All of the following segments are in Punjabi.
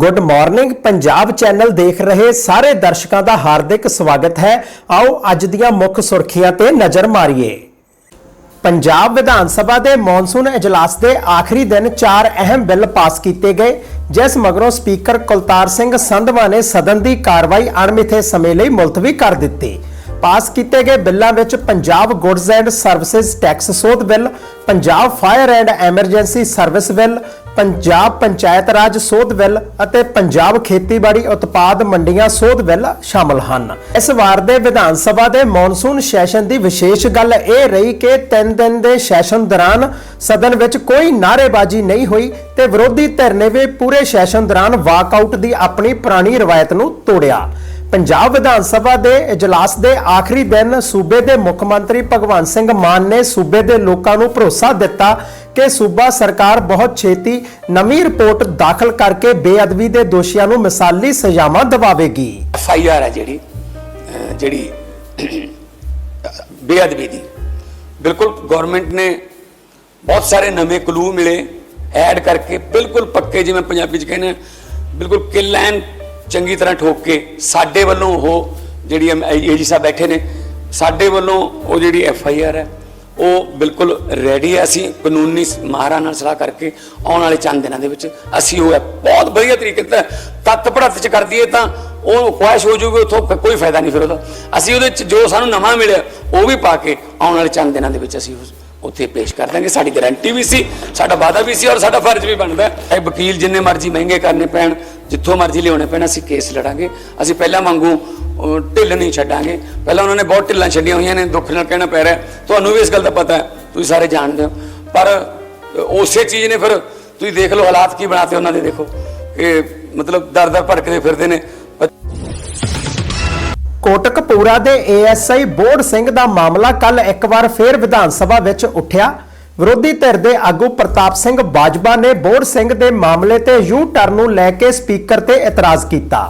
ਗੁੱਡ ਮਾਰਨਿੰਗ ਪੰਜਾਬ ਚੈਨਲ ਦੇਖ ਰਹੇ ਸਾਰੇ ਦਰਸ਼ਕਾਂ ਦਾ ਹਾਰਦਿਕ ਸਵਾਗਤ ਹੈ। ਆਓ ਅੱਜ ਦੀਆਂ ਮੁੱਖ ਸੁਰਖੀਆਂ ਤੇ ਨਜ਼ਰ ਮਾਰੀਏ। ਪੰਜਾਬ ਵਿਧਾਨ ਸਭਾ ਦੇ ਮੌਨਸੂਨ ਇਜਲਾਸ ਦੇ ਆਖਰੀ ਦਿਨ ਚਾਰ ਅਹਿਮ ਬਿੱਲ ਪਾਸ ਕੀਤੇ ਗਏ, ਜਿਸ ਮਗਰੋਂ ਸਪੀਕਰ ਕੁਲਤਾਰ ਸਿੰਘ ਸੰਧਵਾ ਨੇ ਸਦਨ ਦੀ ਕਾਰਵਾਈ ਅਣਮਿੱਥੇ ਸਮੇਂ ਲਈ ਮੁਲਤਵੀ ਕਰ ਦਿੱਤੀ। ਪਾਸ ਕੀਤੇ ਗਏ ਬਿੱਲਾਂ ਵਿੱਚ Punjab goods and services tax ਸੋਧ bill, Punjab fire and emergency service bill, Punjab panchayat raj ਸੋਧ ਬਿੱਲ ਅਤੇ ਪੰਜਾਬ ਖੇਤੀਬਾੜੀ ਉਤਪਾਦ ਮੰਡੀਆਂ ਸੋਧ ਬਿੱਲ ਸ਼ਾਮਲ ਹਨ। ਇਸ ਵਾਰ ਦੇ ਵਿਧਾਨ ਸਭਾ ਦੇ ਮੌਨਸੂਨ ਸੈਸ਼ਨ ਦੀ ਵਿਸ਼ੇਸ਼ ਗੱਲ ਇਹ ਰਹੀ ਕਿ 3 ਦਿਨ ਦੇ ਸੈਸ਼ਨ ਦੌਰਾਨ ਸਦਨ ਵਿੱਚ ਕੋਈ ਨਾਅਰੇਬਾਜ਼ੀ ਨਹੀਂ ਹੋਈ ਤੇ ਵਿਰੋਧੀ ਧਿਰ ਨੇ ਵੀ ਪੂਰੇ ਸੈਸ਼ਨ ਦੌਰਾਨ ਵਾਕਆਊਟ ਦੀ ਆਪਣੀ ਪੁਰਾਣੀ ਰਵਾਇਤ ਨੂੰ ਤੋੜਿਆ। ਪੰਜਾਬ ਵਿਧਾਨ ਸਭਾ ਦੇ ਇਜਲਾਸ ਦੇ ਆਖਰੀ ਦਿਨ ਸੂਬੇ ਦੇ ਮੁੱਖ ਮੰਤਰੀ ਭਗਵੰਤ ਸਿੰਘ ਮਾਨ ਨੇ ਸੂਬੇ ਦੇ ਲੋਕਾਂ ਨੂੰ ਭਰੋਸਾ ਦਿੱਤਾ ਕਿ ਸੂਬਾ ਸਰਕਾਰ ਬਹੁਤ ਛੇਤੀ ਨਵੀਂ ਰਿਪੋਰਟ ਦਾਖਲ ਕਰਕੇ ਬੇਅਦਬੀ ਦੇ ਦੋਸ਼ੀਆਂ ਨੂੰ ਮਿਸਾਲੀ ਸਜ਼ਾਵਾਂ ਦਿਵਾਵੇਗੀ। ਐਫ ਆਈ ਆਰ ਹੈ ਜਿਹੜੀ ਜਿਹੜੀ ਬੇਅਦਬੀ ਦੀ। ਬਿਲਕੁਲ ਗਵਰਨਮੈਂਟ ਨੇ ਬਹੁਤ ਸਾਰੇ ਨਵੇਂ ਕਲੂ ਮਿਲੇ ਐਡ ਕਰਕੇ ਬਿਲਕੁਲ ਪੱਕੇ ਜਿਵੇਂ ਪੰਜਾਬੀ ਚ ਕਹਿੰਦੇ ਬਿਲਕੁਲ ਕਿਲ ਐਨ ਚੰਗੀ ਤਰ੍ਹਾਂ ਠੋਕ ਕੇ ਸਾਡੇ ਵੱਲੋਂ ਉਹ ਜਿਹੜੀ ਏਜੀ ਸਾਹਿਬ ਬੈਠੇ ਨੇ, ਸਾਡੇ ਵੱਲੋਂ ਉਹ ਜਿਹੜੀ ਐਫ ਆਈ ਆਰ ਹੈ, ਉਹ ਬਿਲਕੁਲ ਰੈਡੀ ਹੈ। ਅਸੀਂ ਕਾਨੂੰਨੀ ਮਾਹਰਾਂ ਨਾਲ ਸਲਾਹ ਕਰਕੇ ਆਉਣ ਵਾਲੇ ਚੰਦ ਦਿਨਾਂ ਦੇ ਵਿੱਚ ਅਸੀਂ ਉਹ ਹੈ। ਬਹੁਤ ਵਧੀਆ ਤਰੀਕੇ ਨਾਲ ਤੱਤ ਪੜਤ ਚ ਕਰ ਦਈਏ ਤਾਂ ਉਹ ਖੁਆਇਸ਼ ਹੋ ਜੂਗੀ ਉਥੋਂ ਕੋਈ ਫਾਇਦਾ ਨਹੀਂ ਫਿਰ ਉਹਦਾ। ਅਸੀਂ ਉਹਦੇ ਚ ਜੋ ਸਾਨੂੰ ਨਵਾਂ ਮਿਲਿਆ, ਉਹ ਵੀ ਪਾ ਕੇ ਆਉਣ ਵਾਲੇ ਚੰਦ ਦਿਨਾਂ ਦੇ ਵਿੱਚ ਅਸੀਂ ਉੱਥੇ ਪੇਸ਼ ਕਰ ਦਾਂਗੇ। ਸਾਡੀ ਗਾਰੰਟੀ ਵੀ ਸੀ, ਸਾਡਾ ਵਾਅਦਾ ਵੀ ਸੀ ਔਰ ਸਾਡਾ ਫਰਜ਼ ਵੀ ਬਣਦਾ ਇਹ ਵਕੀਲ ਜਿੰਨੇ ਮਰਜ਼ੀ ਮਹਿੰਗੇ ਕਰਨੇ ਪੈਣ ਜਿੱਥੋਂ ਮਰਜ਼ੀ ਲਿਆਉਣੇ ਪੈਣ, ਅਸੀਂ ਕੇਸ ਲੜਾਂਗੇ। ਅਸੀਂ ਪਹਿਲਾਂ ਵਾਂਗੂ ਢਿੱਲ ਨਹੀਂ ਛੱਡਾਂਗੇ। ਪਹਿਲਾਂ ਉਹਨਾਂ ਨੇ ਬਹੁਤ ਢਿੱਲਾਂ ਛੱਡੀਆਂ ਹੋਈਆਂ ਨੇ, ਦੁੱਖ ਨਾਲ ਕਹਿਣਾ ਪੈ ਰਿਹਾ ਤੁਹਾਨੂੰ ਵੀ ਇਸ ਗੱਲ ਦਾ ਪਤਾ ਹੈ, ਤੁਸੀਂ ਸਾਰੇ ਜਾਣਦੇ ਹੋ। ਪਰ ਉਸੇ ਚੀਜ਼ ਨੇ ਫਿਰ ਤੁਸੀਂ ਦੇਖ ਲਓ ਹਾਲਾਤ ਕੀ ਬਣਾਤੇ ਉਹਨਾਂ ਦੇ, ਦੇਖੋ। ਇਹ ਮਤਲਬ ਦਰ ਦਰ ਭਟਕਦੇ ਫਿਰਦੇ ਨੇ। ਪਰ ਕੋਟਕਪੂਰਾ ਦੇ ਏਐਸਆਈ ਬੋੜ ਸਿੰਘ ਦਾ ਮਾਮਲਾ ਕੱਲ ਇੱਕ ਵਾਰ ਫੇਰ ਵਿਧਾਨ ਸਭਾ ਵਿੱਚ ਉੱਠਿਆ। ਵਿਰੋਧੀ ਧਿਰ ਦੇ ਆਗੂ ਪ੍ਰਤਾਪ ਸਿੰਘ ਬਾਜਵਾ ਨੇ ਬੋਰ ਸਿੰਘ ਦੇ ਮਾਮਲੇ ਤੇ ਯੂ ਟਰਨ ਨੂੰ ਲੈ ਕੇ ਸਪੀਕਰ ਤੇ ਇਤਰਾਜ਼ ਕੀਤਾ।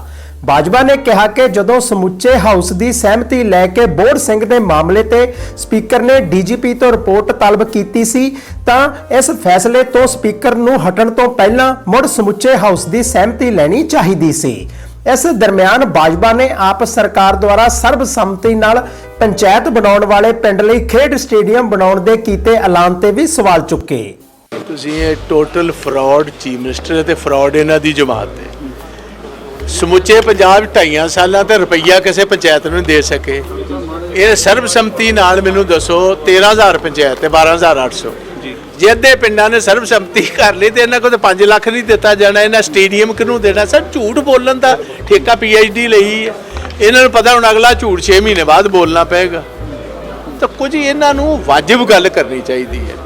ਬਾਜਵਾ ਨੇ ਕਿਹਾ ਕਿ ਜਦੋਂ ਸਮੁੱਚੇ ਹਾਊਸ ਦੀ ਸਹਿਮਤੀ ਲੈ ਕੇ ਬੋਰ ਸਿੰਘ ਦੇ ਮਾਮਲੇ ਤੇ ਸਪੀਕਰ ਨੇ ਡੀਜੀਪੀ ਤੋਂ ਰਿਪੋਰਟ ਤਲਬ ਕੀਤੀ ਸੀ, ਤਾਂ ਇਸ ਫੈਸਲੇ ਤੋਂ ਸਪੀਕਰ ਨੂੰ ਹਟਣ ਤੋਂ ਪਹਿਲਾਂ ਮੁੜ ਸਮੁੱਚੇ ਹਾਊਸ ਦੀ ਸਹਿਮਤੀ ਲੈਣੀ ਚਾਹੀਦੀ ਸੀ। ਇਸ ਦਰਮਿਆਨ ਬਾਜਵਾ ਨੇ ਆਪ ਸਰਕਾਰ ਦੁਆਰਾ ਸਰਬਸੰਮਤੀ ਨਾਲ ਪੰਚਾਇਤ ਬਣਾਉਣ ਵਾਲੇ ਪਿੰਡ ਲਈ ਖੇਡ ਸਟੇਡੀਅਮ ਬਣਾਉਣ ਦੇ ਕੀਤੇ ਐਲਾਨ ਤੇ ਵੀ ਸਵਾਲ ਚੁੱਕੇ। ਤੁਸੀਂ ਇਹ ਟੋਟਲ ਫਰਾਡ ਚੀਫ ਮਿਨਿਸਟਰ ਤੇ ਫਰਾਡ ਇਹਨਾਂ ਦੀ ਜਮਾਤ ਹੈ ਸਮੁੱਚੇ ਪੰਜਾਬ ਢਾਈਆਂ ਸਾਲਾਂ ਤੇ ਰੁਪਈਆ ਕਿਸੇ ਪੰਚਾਇਤ ਨੂੰ ਦੇ ਸਕੇ। ਇਹ ਸਰਬਸੰਮਤੀ ਨਾਲ ਮੈਨੂੰ ਦੱਸੋ 13000 ਪੰਚਾਇਤ ਤੇ 12800 ਜੇ ਅੱਧੇ ਪਿੰਡਾਂ ਨੇ ਸਰਬਸੰਮਤੀ ਕਰ ਲਈ ਤੇ ਇਹਨਾਂ ਕੋਲ ਤਾਂ 5 ਲੱਖ ਨਹੀਂ ਦਿੱਤਾ ਜਾਣਾ, ਇਹਨਾਂ ਸਟੇਡੀਅਮ ਕਿਹਨੂੰ ਦੇਣਾ? ਸਰ ਝੂਠ ਬੋਲਣ ਦਾ ਠੇਕਾ ਪੀਐਚਡੀ ਲਈ ਹੈ। ਇਹਨਾਂ ਨੂੰ ਪਤਾ ਹੁਣ ਅਗਲਾ ਝੂਠ 6 ਮਹੀਨੇ ਬਾਅਦ ਬੋਲਣਾ ਪਏਗਾ। ਤਾਂ ਕੁਝ ਇਹਨਾਂ ਨੂੰ ਵਾਜਬ ਗੱਲ ਕਰਨੀ ਚਾਹੀਦੀ ਹੈ।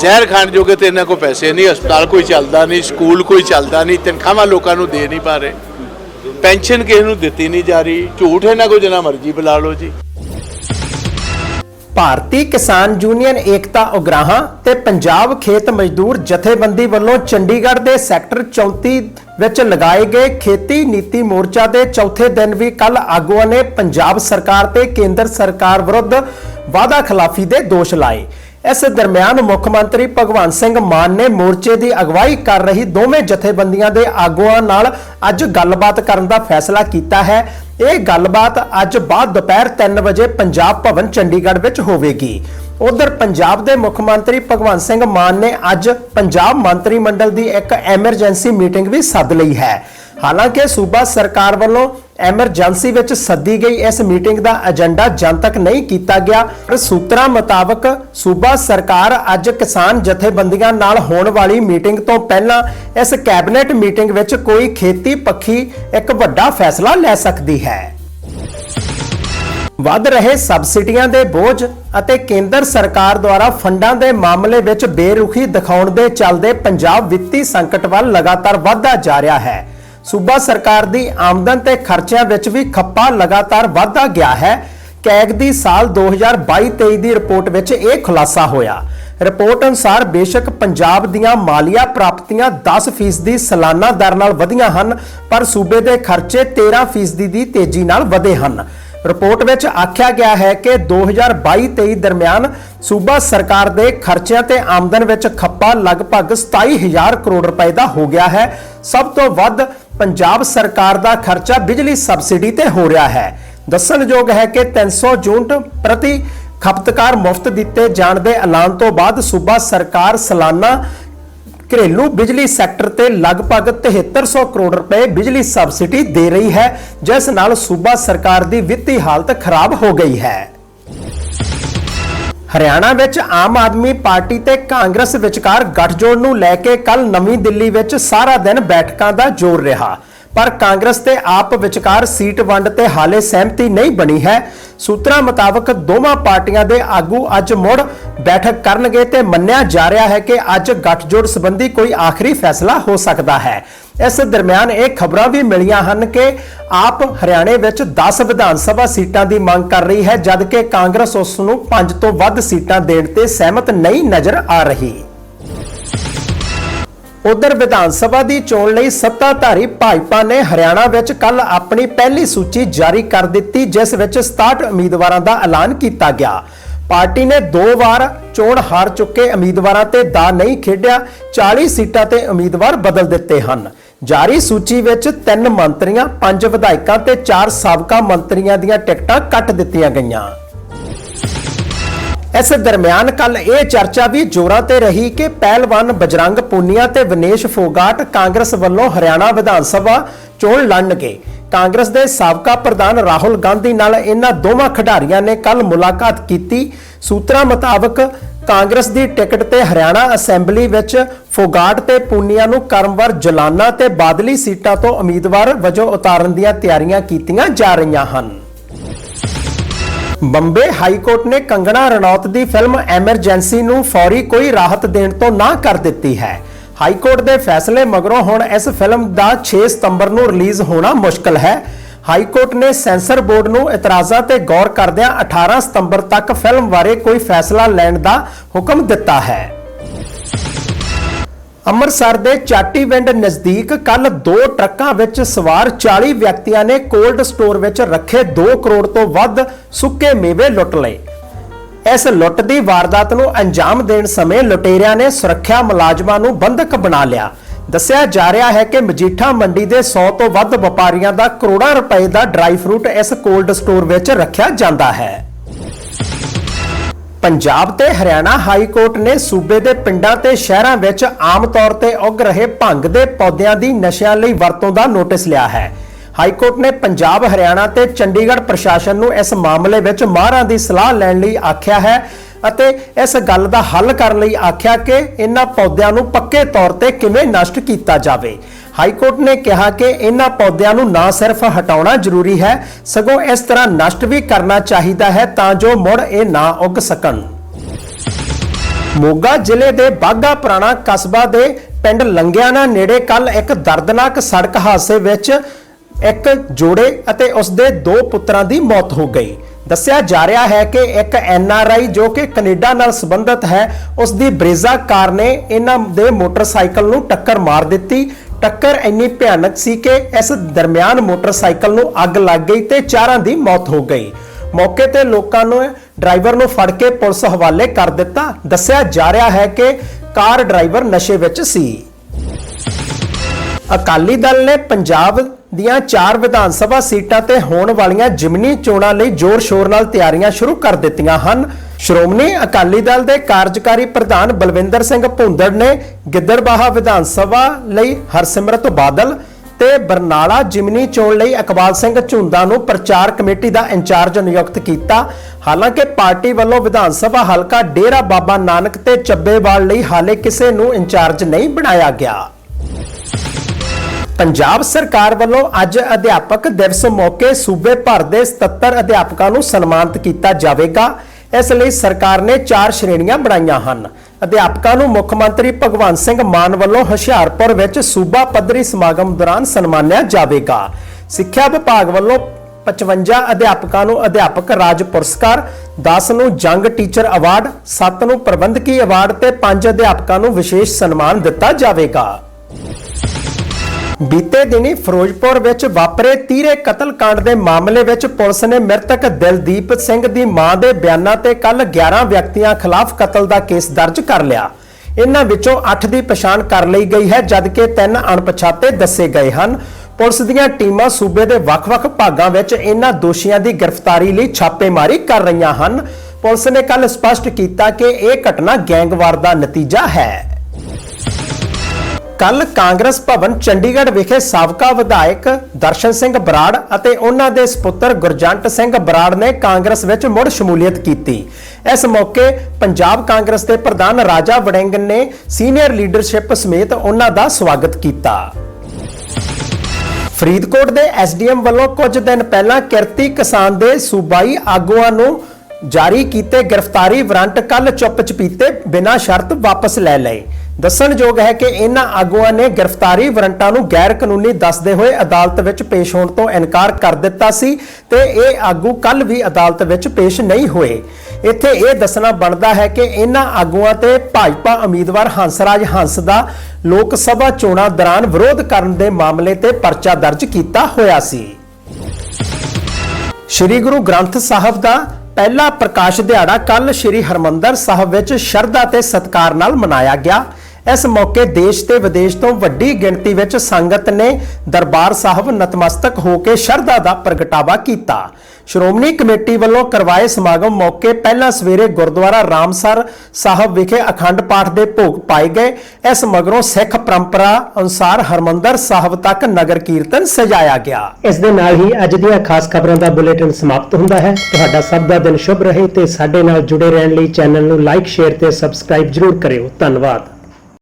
ਜ਼ਹਿਰ ਖਾਣ ਜੋਗੇ ਤੇ ਇਹਨਾਂ ਕੋਲ ਪੈਸੇ ਨਹੀਂ, ਹਸਪਤਾਲ ਕੋਈ ਚੱਲਦਾ ਨਹੀਂ, ਸਕੂਲ ਕੋਈ ਚੱਲਦਾ ਨਹੀਂ, ਤਨਖਾਹਾਂ ਲੋਕਾਂ ਨੂੰ ਦੇ ਨਹੀਂ ਪਾ ਰਹੇ। ਪੈਨਸ਼ਨ ਕਿਸੇ ਨੂੰ ਦਿੱਤੀ ਨਹੀਂ ਜਾ ਰਹੀ। ਝੂਠ ਇਹਨਾਂ ਕੋਲ ਜਿੰਨਾ ਮਰਜ਼ੀ ਬੁਲਾ ਲਓ ਜੀ। ਭਾਰਤੀ ਕਿਸਾਨ ਯੂਨੀਅਨ, ਏਕਤਾ, ਉਗਰਾਹਾਂ ਤੇ ਪੰਜਾਬ ਖੇਤ ਮਜ਼ਦੂਰ ਜਥੇਬੰਦੀ ਵੱਲੋਂ ਚੰਡੀਗੜ੍ਹ ਦੇ ਸੈਕਟਰ 34 ਵਿੱਚ ਲਗਾਏ ਗਏ ਖੇਤੀ ਨੀਤੀ ਮੋਰਚਾ ਦੇ ਚੌਥੇ ਦਿਨ ਵੀ ਕੱਲ ਆਗੂਆਂ ਨੇ ਪੰਜਾਬ ਸਰਕਾਰ ਤੇ ਕੇਂਦਰ ਸਰਕਾਰ ਵਿਰੁੱਧ ਵਾਅਦਾ ਖਿਲਾਫੀ ਦੇ ਦੋਸ਼ ਲਾਏ। ਇਸ ਦਰਮਿਆਨ ਮੁੱਖ ਮੰਤਰੀ ਭਗਵੰਤ ਸਿੰਘ ਮਾਨ ਨੇ ਮੋਰਚੇ ਦੀ ਅਗਵਾਈ ਕਰ ਰਹੀ ਦੋਵੇਂ ਜਥੇਬੰਦੀਆਂ ਦੇ ਆਗੂਆਂ ਨਾਲ ਅੱਜ ਗੱਲਬਾਤ ਕਰਨ ਦਾ ਫੈਸਲਾ ਕੀਤਾ ਹੈ। ਇਹ ਗੱਲਬਾਤ ਅੱਜ ਬਾਅਦ ਦੁਪਹਿਰ 3 ਵਜੇ ਪੰਜਾਬ ਭਵਨ, ਚੰਡੀਗੜ੍ਹ ਵਿੱਚ ਹੋਵੇਗੀ। ਉਧਰ ਪੰਜਾਬ ਦੇ ਮੁੱਖ ਮੰਤਰੀ ਭਗਵੰਤ ਸਿੰਘ ਮਾਨ ਨੇ ਅੱਜ ਪੰਜਾਬ ਮੰਤਰੀ ਮੰਡਲ ਦੀ ਇੱਕ ਐਮਰਜੈਂਸੀ ਮੀਟਿੰਗ ਵੀ ਸੱਦ ਲਈ ਹੈ। ਹਾਲਾਂਕਿ ਸੂਬਾ ਸਰਕਾਰ ਵੱਲੋਂ ਐਮਰਜੈਂਸੀ ਵਿੱਚ ਸੱਦੀ ਗਈ। ਇਸ ਮੀਟਿੰਗ ਦਾ ਏਜੰਡਾ ਜਨਤਕ ਨਹੀਂ ਕੀਤਾ ਗਿਆ, ਪਰ ਸੂਤਰਾਂ ਮੁਤਾਬਕ ਸੂਬਾ ਸਰਕਾਰ ਅੱਜ ਕਿਸਾਨ ਜਥੇਬੰਦੀਆਂ ਨਾਲ ਹੋਣ ਵਾਲੀ ਮੀਟਿੰਗ ਤੋਂ ਪਹਿਲਾਂ ਇਸ ਕੈਬਨਿਟ ਮੀਟਿੰਗ ਵਿੱਚ ਕੋਈ ਖੇਤੀ ਪੱਖੀ ਇੱਕ ਵੱਡਾ ਫੈਸਲਾ ਲੈ ਸਕਦੀ ਹੈ। ਵੱਧ ਰਹੇ ਸਬਸਿਡੀਆਂ ਦੇ ਬੋਝ ਅਤੇ ਕੇਂਦਰ ਸਰਕਾਰ ਦੁਆਰਾ ਫੰਡਾਂ ਦੇ ਮਾਮਲੇ ਵਿੱਚ ਬੇਰੁਖੀ ਦਿਖਾਉਣ ਦੇ ਚੱਲਦੇ ਪੰਜਾਬ ਵਿੱਤੀ ਸੰਕਟ ਵੱਲ ਲਗਾਤਾਰ ਵਧਦਾ ਜਾ ਰਿਹਾ ਹੈ। ਸੂਬਾ ਸਰਕਾਰ ਦੀ ਆਮਦਨ ਤੇ ਖਰਚਿਆਂ ਵਿੱਚ ਵੀ ਖੱਪਾ ਲਗਾਤਾਰ ਵਧਦਾ ਗਿਆ ਹੈ। ਕੈਗ ਦੀ ਸਾਲ 2022-23 ਦੀ ਰਿਪੋਰਟ ਵਿੱਚ ਇਹ ਖੁਲਾਸਾ ਹੋਇਆ। ਰਿਪੋਰਟ ਅਨੁਸਾਰ ਬੇਸ਼ੱਕ ਪੰਜਾਬ ਦੀਆਂ ਮਾਲੀਆ ਪ੍ਰਾਪਤੀਆਂ 10% ਦੀ ਸਾਲਾਨਾ ਦਰ ਨਾਲ ਵਧੀਆਂ ਹਨ, ਪਰ ਸੂਬੇ ਦੇ ਖਰਚੇ 13% ਦੀ ਤੇਜ਼ੀ ਨਾਲ ਵਧੇ ਹਨ। ਰਿਪੋਰਟ ਵਿੱਚ ਆਖਿਆ ਗਿਆ ਹੈ ਕਿ 2022-23 ਦਰਮਿਆਨ ਸੂਬਾ ਸਰਕਾਰ ਦੇ ਖਰਚਿਆਂ ਤੇ ਆਮਦਨ ਵਿੱਚ ਖੱਪਾ ਲਗਭਗ 27000 ਕਰੋੜ ਰੁਪਏ ਦਾ ਹੋ ਗਿਆ ਹੈ। ਸਭ ਤੋਂ ਵੱਧ ਪੰਜਾਬ ਸਰਕਾਰ ਦਾ ਖਰਚਾ ਬਿਜਲੀ ਸਬਸਿਡੀ ਤੇ ਹੋ ਰਿਹਾ ਹੈ। ਦੱਸਣਯੋਗ ਹੈ ਕਿ 300 ਯੂਨਿਟ ਪ੍ਰਤੀ ਖਪਤਕਾਰ ਮੁਫਤ ਦਿੱਤੇ ਜਾਣ ਦੇ ਐਲਾਨ ਤੋਂ ਬਾਅਦ ਸੂਬਾ ਸਰਕਾਰ ਸਾਲਾਨਾ ਘਰੇਲੂ ਬਿਜਲੀ ਸੈਕਟਰ ਤੇ ਲਗਭਗ 7300 ਕਰੋੜ ਰੁਪਏ ਬਿਜਲੀ ਸਬਸਿਡੀ ਦੇ ਰਹੀ ਹੈ, ਜਿਸ ਨਾਲ ਸੂਬਾ ਸਰਕਾਰ ਦੀ ਵਿੱਤੀ ਹਾਲਤ ਖਰਾਬ ਹੋ ਗਈ ਹੈ। ਹਰਿਆਣਾ ਵਿੱਚ ਆਮ ਆਦਮੀ ਪਾਰਟੀ ਤੇ ਕਾਂਗਰਸ ਵਿਚਕਾਰ ਗੱਠਜੋੜ ਨੂੰ ਲੈ ਕੇ ਕੱਲ ਨਵੀਂ ਦਿੱਲੀ ਵਿੱਚ ਸਾਰਾ ਦਿਨ ਬੈਠਕਾਂ ਦਾ ਜ਼ੋਰ ਰਿਹਾ। ਪਰ ਕਾਂਗਰਸ ਤੇ ਆਪ ਵਿਚਕਾਰ ਸੀਟ ਵੰਡ ਤੇ ਹਾਲੇ ਸਹਿਮਤੀ ਨਹੀਂ ਬਣੀ ਹੈ। ਸੂਤਰਾਂ ਮੁਤਾਬਕ ਦੋਵਾਂ ਪਾਰਟੀਆਂ ਦੇ ਆਗੂ ਅੱਜ ਮੁੜ ਬੈਠਕ ਕਰਨਗੇ ਤੇ ਮੰਨਿਆ ਜਾ ਰਿਹਾ ਹੈ ਕਿ ਅੱਜ ਗੱਠਜੋੜ ਸੰਬੰਧੀ ਕੋਈ ਆਖਰੀ ਫੈਸਲਾ ਹੋ ਸਕਦਾ ਹੈ। ਇਸ ਦਰਮਿਆਨ ਇਹ ਖਬਰਾਂ ਵੀ ਮਿਲੀਆਂ ਹਨ ਕਿ ਆਪ ਹਰਿਆਣੇ ਵਿੱਚ 10 ਵਿਧਾਨ ਸਭਾ ਸੀਟਾਂ ਦੀ ਮੰਗ ਕਰ ਰਹੀ ਹੈ, ਜਦਕਿ ਕਾਂਗਰਸ ਉਸ ਨੂੰ 5 ਤੋਂ ਵੱਧ ਸੀਟਾਂ ਦੇਣ ਤੇ ਸਹਿਮਤ ਨਹੀਂ ਨਜ਼ਰ ਆ ਰਹੀ। ਉਧਰ ਵਿਧਾਨ ਸਭਾ ਦੀ ਚੋਣ ਲਈ ਸੱਤਾਧਾਰੀ ਭਾਜਪਾ ਨੇ ਹਰਿਆਣਾ ਵਿੱਚ ਕੱਲ ਆਪਣੀ ਪਹਿਲੀ ਸੂਚੀ ਜਾਰੀ ਕਰ ਦਿੱਤੀ, ਜਿਸ ਵਿੱਚ 67 ਉਮੀਦਵਾਰਾਂ ਦਾ ਐਲਾਨ ਕੀਤਾ ਗਿਆ। ਪਾਰਟੀ ਨੇ ਦੋ ਵਾਰ ਚੋਣ ਹਾਰ ਚੁੱਕੇ ਉਮੀਦਵਾਰਾਂ ਤੇ ਦਾ ਨਹੀਂ ਖੇਡਿਆ 40 ਸੀਟਾਂ ਤੇ ਉਮੀਦਵਾਰ ਬਦਲ ਦਿੱਤੇ ਹਨ। ਜਾਰੀ ਸੂਚੀ ਵਿੱਚ ਤਿੰਨ ਮੰਤਰੀਆਂ, ਪੰਜ ਵਿਧਾਇਕਾਂ ਤੇ ਚਾਰ ਸਾਬਕਾ ਮੰਤਰੀਆਂ ਦੀਆਂ ਟਿਕਟਾਂ ਕੱਟ ਦਿੱਤੀਆਂ ਗਈਆਂ। ਇਸ ਦਰਮਿਆਨ ਕੱਲ ਇਹ ਚਰਚਾ ਵੀ ਜ਼ੋਰਾਂ ਤੇ ਰਹੀ ਕਿ ਪਹਿਲਵਾਨ ਬਜਰੰਗ ਪੁਨੀਆ ਤੇ ਵਿਨੇਸ਼ ਫੋਗਾਟ ਕਾਂਗਰਸ ਵੱਲੋਂ ਹਰਿਆਣਾ ਵਿਧਾਨ ਸਭਾ ਚੋਣ ਲੜਨਗੇ। ਕਾਂਗਰਸ ਦੇ ਸਾਬਕਾ ਪ੍ਰਧਾਨ ਰਾਹੁਲ ਗਾਂਧੀ ਨਾਲ ਇਹਨਾਂ ਦੋਵਾਂ ਖਿਡਾਰੀਆਂ ਨੇ ਕੱਲ ਮੁਲਾਕਾਤ ਕੀਤੀ। ਸੂਤਰਾਂ ਮੁਤਾਬਕ ਕਾਂਗਰਸ ਦੀ ਟਿਕਟ ਤੇ ਹਰਿਆਣਾ ਅਸੈਂਬਲੀ ਵਿੱਚ ਫੋਗਾਟ ਤੇ ਪੁਨੀਆ ਨੂੰ ਕਰਮਵਾਰ ਜਲਾਨਾ ਤੇ ਬਾਦਲੀ ਸੀਟਾਂ ਤੋਂ ਉਮੀਦਵਾਰ ਵਜੋਂ ਉਤਾਰਨ ਦੀਆਂ ਤਿਆਰੀਆਂ ਕੀਤੀਆਂ ਜਾ ਰਹੀਆਂ ਹਨ। ਬੰਬੇ ਹਾਈ ਕੋਰਟ ਨੇ ਕੰਗਣਾ ਰਣੌਤ ਦੀ ਫਿਲਮ ਐਮਰਜੈਂਸੀ ਨੂੰ ਫੌਰੀ ਕੋਈ ਰਾਹਤ ਦੇਣ ਤੋਂ ਨਾ ਕਰ ਦਿੱਤੀ ਹੈ। ਹਾਈ ਕੋਰਟ ਦੇ ਫੈਸਲੇ ਮਗਰੋਂ ਹੁਣ ਇਸ ਫਿਲਮ ਦਾ 6 ਸਤੰਬਰ ਨੂੰ ਰਿਲੀਜ਼ ਹੋਣਾ ਮੁਸ਼ਕਲ ਹੈ। ਹਾਈ ਕੋਰਟ ਨੇ ਸੈਂਸਰ ਬੋਰਡ ਨੂੰ ਇਤਰਾਜ਼ਾਂ ਤੇ ਗੌਰ ਕਰਦਿਆਂ 18 ਸਤੰਬਰ ਤੱਕ ਫਿਲਮ ਬਾਰੇ ਕੋਈ ਫੈਸਲਾ ਲੈਣ ਦਾ ਹੁਕਮ ਦਿੱਤਾ ਹੈ। ਅੰਮ੍ਰਿਤਸਰ ਦੇ ਚਾਟੀਵਿੰਡ ਨਜ਼ਦੀਕ ਕੱਲ ਦੋ ਟਰੱਕਾਂ ਵਿੱਚ ਸਵਾਰ 40 ਵਿਅਕਤੀਆਂ ਨੇ ਕੋਲਡ ਸਟੋਰ ਵਿੱਚ ਰੱਖੇ 2 ਕਰੋੜ ਤੋਂ ਵੱਧ ਸੁੱਕੇ ਮੇਵੇ ਲੁੱਟ ਲਏ। ਇਸ ਲੁੱਟ ਦੀ ਵਾਰਦਾਤ ਨੂੰ ਅੰਜਾਮ ਦੇਣ ਸਮੇਂ ਲੁਟੇਰਿਆਂ ਨੇ ਸੁਰੱਖਿਆ ਮੁਲਾਜ਼ਮਾਂ ਨੂੰ ਬੰਧਕ ਬਣਾ ਲਿਆ। ਦੱਸਿਆ ਜਾ ਰਿਹਾ ਹੈ ਕਿ ਮਜੀਠਾ ਮੰਡੀ ਦੇ 100 ਤੋਂ ਵੱਧ ਵਪਾਰੀਆਂ ਦਾ ਕਰੋੜਾਂ ਰੁਪਏ ਦਾ ਡਰਾਈ ਫਰੂਟ ਇਸ ਕੋਲਡ ਸਟੋਰ ਵਿੱਚ ਰੱਖਿਆ ਜਾਂਦਾ ਹੈ। ਪੰਜਾਬ ਤੇ ਹਰਿਆਣਾ ਹਾਈ ਕੋਰਟ ਨੇ ਸੂਬੇ ਦੇ ਪਿੰਡਾਂ ਤੇ ਸ਼ਹਿਰਾਂ ਵਿੱਚ ਆਮ ਤੌਰ ਤੇ ਉੱਗ ਰਹੇ ਭੰਗ ਦੇ ਪੌਦਿਆਂ ਦੀ ਨਸ਼ਿਆਂ ਲਈ ਵਰਤੋਂ ਦਾ ਨੋਟਿਸ ਲਿਆ ਹੈ। ਹਾਈ ਕੋਰਟ ਨੇ ਪੰਜਾਬ, ਹਰਿਆਣਾ ਤੇ ਚੰਡੀਗੜ੍ਹ ਪ੍ਰਸ਼ਾਸਨ ਨੂੰ ਇਸ ਮਾਮਲੇ ਵਿੱਚ ਮਾਹਰਾਂ ਦੀ ਸਲਾਹ ਲੈਣ ਲਈ ਆਖਿਆ ਹੈ ਅਤੇ ਇਸ ਗੱਲ ਦਾ ਹੱਲ ਕਰਨ ਲਈ ਆਖਿਆ ਕਿ ਇਹਨਾਂ ਪੌਦਿਆਂ ਨੂੰ ਪੱਕੇ ਤੌਰ ਤੇ ਕਿਵੇਂ ਨਸ਼ਟ ਕੀਤਾ ਜਾਵੇ। ਹਾਈ ਕੋਰਟ ਨੇ ਕਿਹਾ ਕਿ ਇਹਨਾਂ ਪੌਦਿਆਂ ਨੂੰ ਨਾ ਸਿਰਫ ਹਟਾਉਣਾ ਜ਼ਰੂਰੀ ਹੈ, ਸਗੋਂ ਇਸ ਤਰ੍ਹਾਂ ਨਸ਼ਟ ਵੀ ਕਰਨਾ ਚਾਹੀਦਾ ਹੈ ਤਾਂ ਜੋ ਮੁੜ ਇਹ ਨਾ ਉੱਗ ਸਕਣ। ਮੋਗਾ ਜ਼ਿਲ੍ਹੇ ਦੇ ਬਾਗਾ ਪੁਰਾਣਾ ਕਸਬਾ ਦੇ ਪਿੰਡ ਲੰਗਿਆਣਾ ਨੇੜੇ ਕੱਲ ਇੱਕ ਦਰਦਨਾਕ ਸੜਕ ਹਾਦਸੇ ਵਿੱਚ ਇੱਕ ਜੋੜੇ ਅਤੇ ਉਸ ਦੇ ਦੋ ਪੁੱਤਰਾਂ ਦੀ ਮੌਤ ਹੋ ਗਈ। ਦੱਸਿਆ ਜਾ ਰਿਹਾ ਹੈ ਕਿ ਇੱਕ ਐਨ ਆਰ ਆਈ ਜੋ ਕਿ ਕੈਨੇਡਾ ਨਾਲ ਸੰਬੰਧਿਤ ਹੈ, ਉਸ ਦੀ ਬ੍ਰੇਜ਼ਾ ਕਾਰ ਨੇ ਇਹਨਾਂ ਦੇ ਮੋਟਰਸਾਈਕਲ ਨੂੰ ਟੱਕਰ ਮਾਰ ਦਿੱਤੀ। ਟੱਕਰ ਇੰਨੀ ਭਿਆਨਕ ਸੀ ਕਿ ਇਸ ਦਰਮਿਆਨ ਮੋਟਰਸਾਈਕਲ ਨੂੰ ਅੱਗ ਲੱਗ ਗਈ ਤੇ ਚਾਰਾਂ ਦੀ ਮੌਤ ਹੋ ਗਈ। ਮੌਕੇ ਤੇ ਲੋਕਾਂ ਨੂੰ ਡਰਾਈਵਰ ਨੂੰ ਫੜ ਕੇ ਪੁਲਿਸ ਹਵਾਲੇ ਕਰ ਦਿੱਤਾ। ਦੱਸਿਆ ਜਾ ਰਿਹਾ ਹੈ ਕਿ ਕਾਰ ਡਰਾਈਵਰ ਨਸ਼ੇ ਵਿੱਚ ਸੀ। ਅਕਾਲੀ ਦਲ ਨੇ ਪੰਜਾਬ ਦੀਆਂ ਚਾਰ ਵਿਧਾਨ ਸਭਾ ਸੀਟਾਂ ਤੇ ਹੋਣ ਵਾਲੀਆਂ ਜਿਮਨੀ ਚੋਣਾਂ ਲਈ ਜ਼ੋਰ-ਸ਼ੋਰ ਨਾਲ ਤਿਆਰੀਆਂ ਸ਼ੁਰੂ ਕਰ ਦਿੱਤੀਆਂ ਹਨ। ਸ਼੍ਰੋਮਣੀ ਅਕਾਲੀ ਦਲ ਦੇ ਕਾਰਜਕਾਰੀ ਪ੍ਰਧਾਨ ਬਲਵਿੰਦਰ ਸਿੰਘ ਭੁੰਦੜ ਨੇ ਗਿੱਦੜਬਾਹਾ ਵਿਧਾਨ ਸਭਾ ਲਈ ਹਰਸਿਮਰਤ ਬਾਦਲ ਤੇ ਬਰਨਾਲਾ ਜਿਮਨੀ ਚੋਣ ਲਈ ਇਕਬਾਲ ਸਿੰਘ ਝੁੰਦਾ ਨੂੰ ਪ੍ਰਚਾਰ ਕਮੇਟੀ ਦਾ ਇੰਚਾਰਜ ਨਿਯੁਕਤ ਕੀਤਾ। ਹਾਲਾਂਕਿ ਪਾਰਟੀ ਵੱਲੋਂ ਵਿਧਾਨ ਸਭਾ ਹਲਕਾ ਡੇਰਾ ਬਾਬਾ ਨਾਨਕ ਤੇ ਚੱਬੇਵਾਲ ਲਈ ਹਾਲੇ ਕਿਸੇ ਨੂੰ ਇੰਚਾਰਜ ਨਹੀਂ ਬਣਾਇਆ ਗਿਆ। ਪੰਜਾਬ ਸਰਕਾਰ ਵੱਲੋਂ ਅੱਜ ਅਧਿਆਪਕ ਦਿਵਸ ਮੌਕੇ ਸੂਬੇ ਭਰ ਦੇ 77 ਅਧਿਆਪਕਾਂ ਨੂੰ ਸਨਮਾਨਿਤ ਕੀਤਾ ਜਾਵੇਗਾ। ਇਸ ਲਈ ਸਰਕਾਰ ਨੇ ਚਾਰ ਸ਼੍ਰੇਣੀਆਂ ਬਣਾਈਆਂ ਹਨ। ਅਧਿਆਪਕਾਂ ਨੂੰ ਮੁੱਖ ਮੰਤਰੀ ਭਗਵੰਤ ਸਿੰਘ ਮਾਨ ਵੱਲੋਂ ਹੁਸ਼ਿਆਰਪੁਰ ਵਿੱਚ ਸੂਬਾ ਪੱਧਰੀ ਸਮਾਗਮ ਦੌਰਾਨ ਸਨਮਾਨਿਆ ਜਾਵੇਗਾ। ਸਿੱਖਿਆ ਵਿਭਾਗ ਵੱਲੋਂ 55 ਅਧਿਆਪਕਾਂ ਨੂੰ ਅਧਿਆਪਕ ਰਾਜ ਪੁਰਸਕਾਰ 10 ਨੂੰ ਜੰਗ ਟੀਚਰ ਅਵਾਰਡ 7 ਨੂੰ ਪ੍ਰਬੰਧਕੀ ਅਵਾਰਡ ਤੇ 5 ਅਧਿਆਪਕਾਂ ਨੂੰ ਵਿਸ਼ੇਸ਼ ਸਨਮਾਨ ਦਿੱਤਾ ਜਾਵੇਗਾ। ਬੀਤੇ ਦਿਨੀ ਫਿਰੋਜ਼ਪੁਰ ਵਿੱਚ ਵਾਪਰੇ ਤੀਰੇ ਕਤਲकांड ਦੇ ਮਾਮਲੇ ਵਿੱਚ ਪੁਲਿਸ ਨੇ ਮ੍ਰਿਤਕ ਦਿਲਦੀਪ ਸਿੰਘ ਦੀ ਮਾਂ ਦੇ ਬਿਆਨਾਂ ਤੇ ਕੱਲ 11 ਵਿਅਕਤੀਆਂ ਖਿਲਾਫ ਕਤਲ ਦਾ ਕੇਸ ਦਰਜ ਕਰ ਲਿਆ। ਇਹਨਾਂ ਵਿੱਚੋਂ 8 ਦੀ ਪਛਾਣ ਕਰ ਲਈ ਗਈ ਹੈ, ਜਦਕਿ 3 ਅਣਪਛਾਤੇ ਦੱਸੇ ਗਏ ਹਨ। ਪੁਲਿਸ ਦੀਆਂ ਟੀਮਾਂ ਸੂਬੇ ਦੇ ਵੱਖ-ਵੱਖ ਭਾਗਾਂ ਵਿੱਚ ਇਹਨਾਂ ਦੋਸ਼ੀਆਂ ਦੀ ਗ੍ਰਿਫਤਾਰੀ ਲਈ ਛਾਪੇਮਾਰੀ ਕਰ ਰਹੀਆਂ ਹਨ। ਪੁਲਿਸ ਨੇ ਕੱਲ ਸਪਸ਼ਟ ਕੀਤਾ ਕਿ ਇਹ ਘਟਨਾ ਗੈਂਗਵਾਰ ਦਾ ਨਤੀਜਾ ਹੈ। ਕੱਲ ਕਾਂਗਰਸ ਭਵਨ ਚੰਡੀਗੜ੍ਹ ਵਿਖੇ ਸਾਬਕਾ ਵਿਧਾਇਕ ਦਰਸ਼ਨ ਸਿੰਘ ਬਰਾੜ ਅਤੇ ਉਹਨਾਂ ਦੇ ਸੁਪੁੱਤਰ ਗੁਰਜੰਟ ਸਿੰਘ ਬਰਾੜ ਨੇ ਕਾਂਗਰਸ ਵਿੱਚ ਮੁੜ ਸ਼ਮੂਲੀਅਤ ਕੀਤੀ। ਇਸ ਮੌਕੇ ਪੰਜਾਬ ਕਾਂਗਰਸ ਦੇ ਪ੍ਰਧਾਨ ਰਾਜਾ ਵੜਿੰਗ ਨੇ ਸੀਨੀਅਰ ਲੀਡਰਸ਼ਿਪ ਸਮੇਤ ਉਹਨਾਂ ਦਾ ਸਵਾਗਤ ਕੀਤਾ। ਫਰੀਦਕੋਟ ਦੇ ਐਸਡੀਐਮ ਵੱਲੋਂ ਕੁਝ ਦਿਨ ਪਹਿਲਾਂ ਕਿਰਤੀ ਕਿਸਾਨ ਦੇ ਸੂਬਾਈ ਆਗੂਆਂ ਨੂੰ ਜਾਰੀ ਕੀਤੇ ਗ੍ਰਿਫਤਾਰੀ ਵਾਰੰਟ ਕੱਲ ਚੁੱਪ ਚਪੀਤੇ ਬਿਨਾਂ ਸ਼ਰਤ ਵਾਪਸ ਲੈ ਲਏ। ਦੱਸਣਯੋਗ ਹੈ ਕਿ ਇਹਨਾਂ ਆਗੂਆਂ ਨੇ ਗ੍ਰਿਫਤਾਰੀ ਵਾਰੰਟਾਂ ਨੂੰ ਗੈਰ ਕਾਨੂੰਨੀ ਦੱਸਦੇ ਹੋਏ ਅਦਾਲਤ ਵਿੱਚ ਪੇਸ਼ ਹੋਣ ਤੋਂ ਇਨਕਾਰ ਕਰ ਦਿੱਤਾ ਸੀ ਤੇ ਇਹ ਆਗੂ ਕੱਲ ਵੀ ਅਦਾਲਤ ਵਿੱਚ ਪੇਸ਼ ਨਹੀਂ ਹੋਏ। ਇੱਥੇ ਇਹ ਦੱਸਣਾ ਬਣਦਾ ਹੈ ਕਿ ਇਹਨਾਂ ਆਗੂਆਂ ਤੇ ਭਾਜਪਾ ਉਮੀਦਵਾਰ ਹੰਸਰਾਜ ਹੰਸ ਦਾ ਲੋਕ ਸਭਾ ਚੋਣਾਂ ਦੌਰਾਨ ਵਿਰੋਧ ਕਰਨ ਦੇ ਮਾਮਲੇ ਤੇ ਪਰਚਾ ਦਰਜ ਕੀਤਾ ਹੋਇਆ ਸੀ। ਸ੍ਰੀ ਗੁਰੂ ਗ੍ਰੰਥ ਸਾਹਿਬ ਦਾ ਪਹਿਲਾ ਪ੍ਰਕਾਸ਼ ਦਿਹਾੜਾ ਕੱਲ ਸ੍ਰੀ ਹਰਮੰਦਰ ਸਾਹਿਬ ਵਿੱਚ ਸ਼ਰਧਾ ਤੇ ਸਤਿਕਾਰ ਨਾਲ ਮਨਾਇਆ ਗਿਆ। ਇਸ ਮੌਕੇ ਦੇਸ਼ ਤੇ ਵਿਦੇਸ਼ ਤੋਂ ਵੱਡੀ ਗਿਣਤੀ ਵਿੱਚ ਸੰਗਤ ਨੇ ਦਰਬਾਰ ਸਾਹਿਬ ਨਤਮਸਤਕ ਹੋ ਕੇ ਸ਼ਰਧਾ ਦਾ ਪ੍ਰਗਟਾਵਾ ਕੀਤਾ। ਸ਼੍ਰੋਮਣੀ ਕਮੇਟੀ ਵੱਲੋਂ ਕਰਵਾਏ ਸਮਾਗਮ ਮੌਕੇ ਪਹਿਲਾਂ ਸਵੇਰੇ ਗੁਰਦੁਆਰਾ ਰਾਮਸਰ ਸਾਹਿਬ ਵਿਖੇ ਅਖੰਡ ਪਾਠ ਦੇ ਭੋਗ ਪਾਏ ਗਏ। ਇਸ ਮਗਰੋਂ ਸਿੱਖ ਪਰੰਪਰਾ ਅਨੁਸਾਰ ਹਰਮੰਦਰ ਸਾਹਿਬ ਤੱਕ ਨਗਰ ਕੀਰਤਨ ਸਜਾਇਆ ਗਿਆ। ਇਸ ਦੇ ਨਾਲ ਹੀ ਅੱਜ ਦੀਆਂ ਖਾਸ ਖਬਰਾਂ ਦਾ ਬੁਲੇਟਿਨ ਸਮਾਪਤ ਹੁੰਦਾ ਹੈ। ਤੁਹਾਡਾ ਸਭ ਦਾ ਦਿਨ ਸ਼ੁਭ ਰਹੇ ਤੇ ਸਾਡੇ ਨਾਲ ਜੁੜੇ ਰਹਿਣ ਲਈ ਚੈਨਲ ਨੂੰ ਲਾਈਕ, ਸ਼ੇਅਰ ਤੇ ਸਬਸਕ੍ਰਾਈਬ ਜਰੂਰ ਕਰਿਓ। ਧੰਨਵਾਦ।